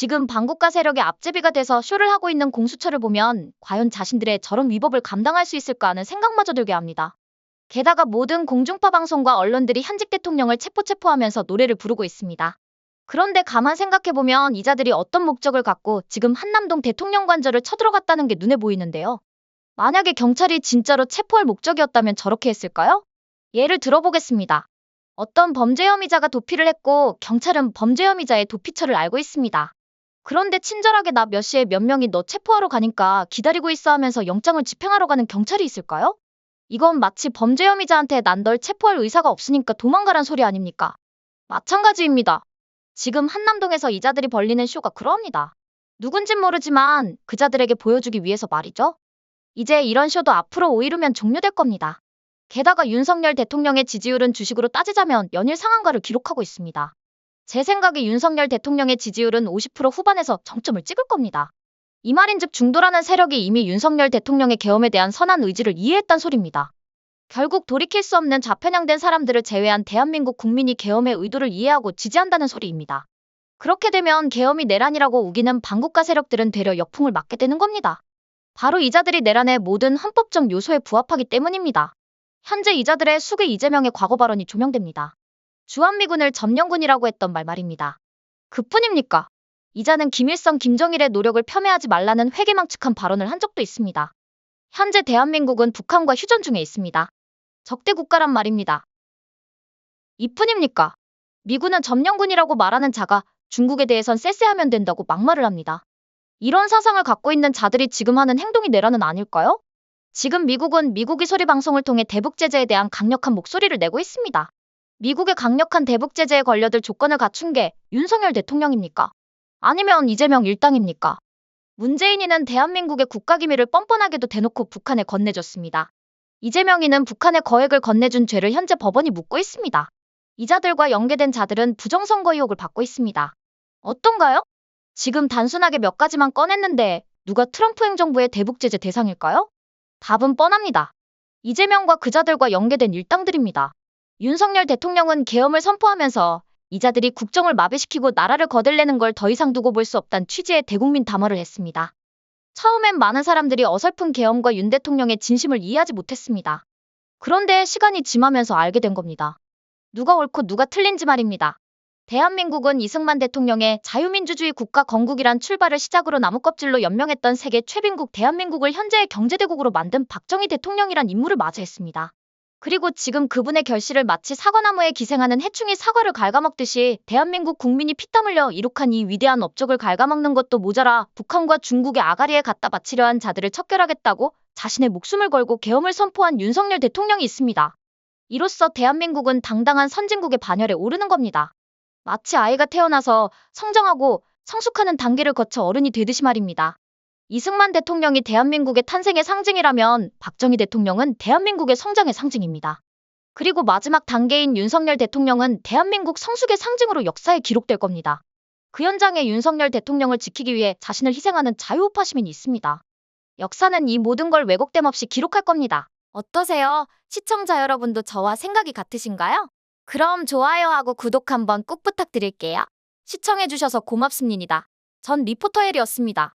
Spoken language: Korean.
지금 반국가 세력의 앞제비가 돼서 쇼를 하고 있는 공수처를 보면 과연 자신들의 저런 위법을 감당할 수 있을까 하는 생각마저 들게 합니다. 게다가 모든 공중파 방송과 언론들이 현직 대통령을 체포체포하면서 노래를 부르고 있습니다. 그런데 가만 생각해보면 이자들이 어떤 목적을 갖고 지금 한남동 대통령 관저를 쳐들어갔다는 게 눈에 보이는데요. 만약에 경찰이 진짜로 체포할 목적이었다면 저렇게 했을까요? 예를 들어보겠습니다. 어떤 범죄 혐의자가 도피를 했고 경찰은 범죄 혐의자의 도피처를 알고 있습니다. 그런데 친절하게 나 몇 시에 몇 명이 너 체포하러 가니까 기다리고 있어 하면서 영장을 집행하러 가는 경찰이 있을까요? 이건 마치 범죄 혐의자한테 난 널 체포할 의사가 없으니까 도망가란 소리 아닙니까? 마찬가지입니다. 지금 한남동에서 이자들이 벌리는 쇼가 그러합니다. 누군진 모르지만 그자들에게 보여주기 위해서 말이죠. 이제 이런 쇼도 앞으로 오이르면 종료될 겁니다. 게다가 윤석열 대통령의 지지율은 주식으로 따지자면 연일 상한가를 기록하고 있습니다. 제 생각에 윤석열 대통령의 지지율은 50% 후반에서 정점을 찍을 겁니다. 이 말인즉 중도라는 세력이 이미 윤석열 대통령의 계엄에 대한 선한 의지를 이해했단 소리입니다. 결국 돌이킬 수 없는 좌편향된 사람들을 제외한 대한민국 국민이 계엄의 의도를 이해하고 지지한다는 소리입니다. 그렇게 되면 계엄이 내란이라고 우기는 반국가 세력들은 되려 역풍을 맞게 되는 겁니다. 바로 이자들이 내란의 모든 헌법적 요소에 부합하기 때문입니다. 현재 이자들의 수계 이재명의 과거 발언이 조명됩니다. 주한미군을 점령군이라고 했던 말 말입니다. 그뿐입니까? 이자는 김일성, 김정일의 노력을 폄훼하지 말라는 회개망측한 발언을 한 적도 있습니다. 현재 대한민국은 북한과 휴전 중에 있습니다. 적대 국가란 말입니다. 이뿐입니까? 미군은 점령군이라고 말하는 자가 중국에 대해선 쎄쎄하면 된다고 막말을 합니다. 이런 사상을 갖고 있는 자들이 지금 하는 행동이 내라는 아닐까요? 지금 미국은 미국이 소리 방송을 통해 대북 제재에 대한 강력한 목소리를 내고 있습니다. 미국의 강력한 대북 제재에 걸려들 조건을 갖춘 게 윤석열 대통령입니까? 아니면 이재명 일당입니까? 문재인이는 대한민국의 국가기밀을 뻔뻔하게도 대놓고 북한에 건네줬습니다. 이재명이는 북한에 거액을 건네준 죄를 현재 법원이 묻고 있습니다. 이자들과 연계된 자들은 부정선거 의혹을 받고 있습니다. 어떤가요? 지금 단순하게 몇 가지만 꺼냈는데 누가 트럼프 행정부의 대북 제재 대상일까요? 답은 뻔합니다. 이재명과 그자들과 연계된 일당들입니다. 윤석열 대통령은 계엄을 선포하면서 이자들이 국정을 마비시키고 나라를 거들내는 걸 더 이상 두고 볼 수 없단 취지의 대국민 담화를 했습니다. 처음엔 많은 사람들이 어설픈 계엄과 윤 대통령의 진심을 이해하지 못했습니다. 그런데 시간이 지나면서 알게 된 겁니다. 누가 옳고 누가 틀린지 말입니다. 대한민국은 이승만 대통령의 자유민주주의 국가 건국이란 출발을 시작으로 나무껍질로 연명했던 세계 최빈국 대한민국을 현재의 경제대국으로 만든 박정희 대통령이란 인물을 맞이했습니다. 그리고 지금 그분의 결실을 마치 사과나무에 기생하는 해충이 사과를 갉아먹듯이 대한민국 국민이 피땀 흘려 이룩한 이 위대한 업적을 갉아먹는 것도 모자라 북한과 중국의 아가리에 갖다 바치려 한 자들을 척결하겠다고 자신의 목숨을 걸고 계엄을 선포한 윤석열 대통령이 있습니다. 이로써 대한민국은 당당한 선진국의 반열에 오르는 겁니다. 마치 아이가 태어나서 성장하고 성숙하는 단계를 거쳐 어른이 되듯이 말입니다. 이승만 대통령이 대한민국의 탄생의 상징이라면 박정희 대통령은 대한민국의 성장의 상징입니다. 그리고 마지막 단계인 윤석열 대통령은 대한민국 성숙의 상징으로 역사에 기록될 겁니다. 그 현장에 윤석열 대통령을 지키기 위해 자신을 희생하는 자유우파 시민이 있습니다. 역사는 이 모든 걸 왜곡됨 없이 기록할 겁니다. 어떠세요? 시청자 여러분도 저와 생각이 같으신가요? 그럼 좋아요하고 구독 한번 꾹 부탁드릴게요. 시청해주셔서 고맙습니다. 전 리포터 헬이었습니다.